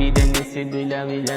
bir de nesi bile bile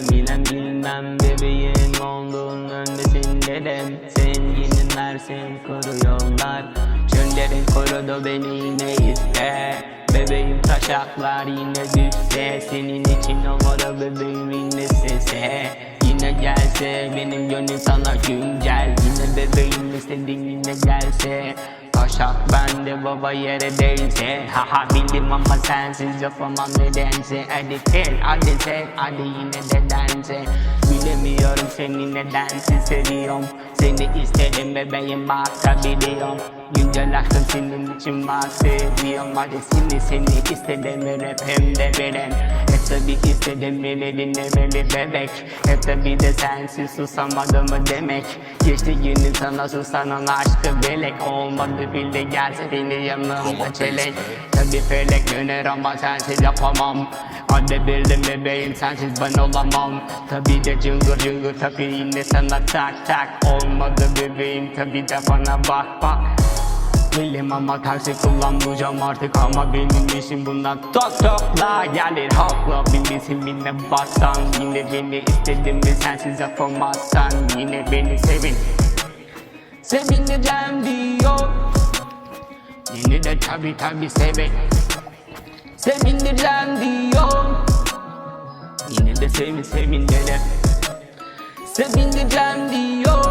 bilmem Bebeğim olduğun öndesinde de Zenginler seni koruyorlar Çöllerin korudu beni yine iste? Bebeğim taşaklar yine düşse Senin için olur bebeğim yine sese. Yine gelse benim gönlüm sana güncel. Yine bebeğim istediğin yine gelse Taşak bende baba yere değse Haha bildim ama sensiz yapamam nedense. Hadi gel hadi sen hadi yine dedense Bilemiyorum seni nedensiz seviyorum. Seni istedim bebeğim bak da biliyorum Güncel aşkım senin için bahsediyorum. Hadi seni seni istedim rap hem de verem Hep tabi istedim beni dinlemeli bebek? Hep tabi de sensiz susamadım mı demek? Geçti günün sana susanan aşkı belek. Olmadı bile gelse beni yanımda çelek. Tabi felek döner ama sensiz yapamam. Hadi bildim bebeğim sensiz ben olamam. Tabi de cıngır cıngır tabi yine sana tak tak. Olmadı bebeğim tabi de bana bak bak Bilim ama tersi kullanmayacağım artık ama benim işim bundan. Tok tokla gelir hakla bilmesin binle bassan Yine beni istedin mi? Sensiz yapamazsan yine beni sevin. Sevineceğim diyor. Yine de tabi tabi sevin. Sevineceğim diyor. Yine de sevin sevin dene Sevineceğim diyor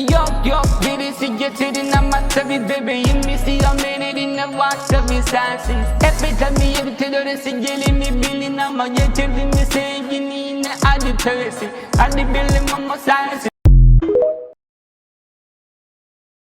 Yok yok gerisi getirin ama tabi bebeğim isyan vereline var? Tabi sensiz. Hep tabi yeri orası gelini bilin ama getirdin mi sevgini? Yine hadi töresin Hadi bilim ama sensiz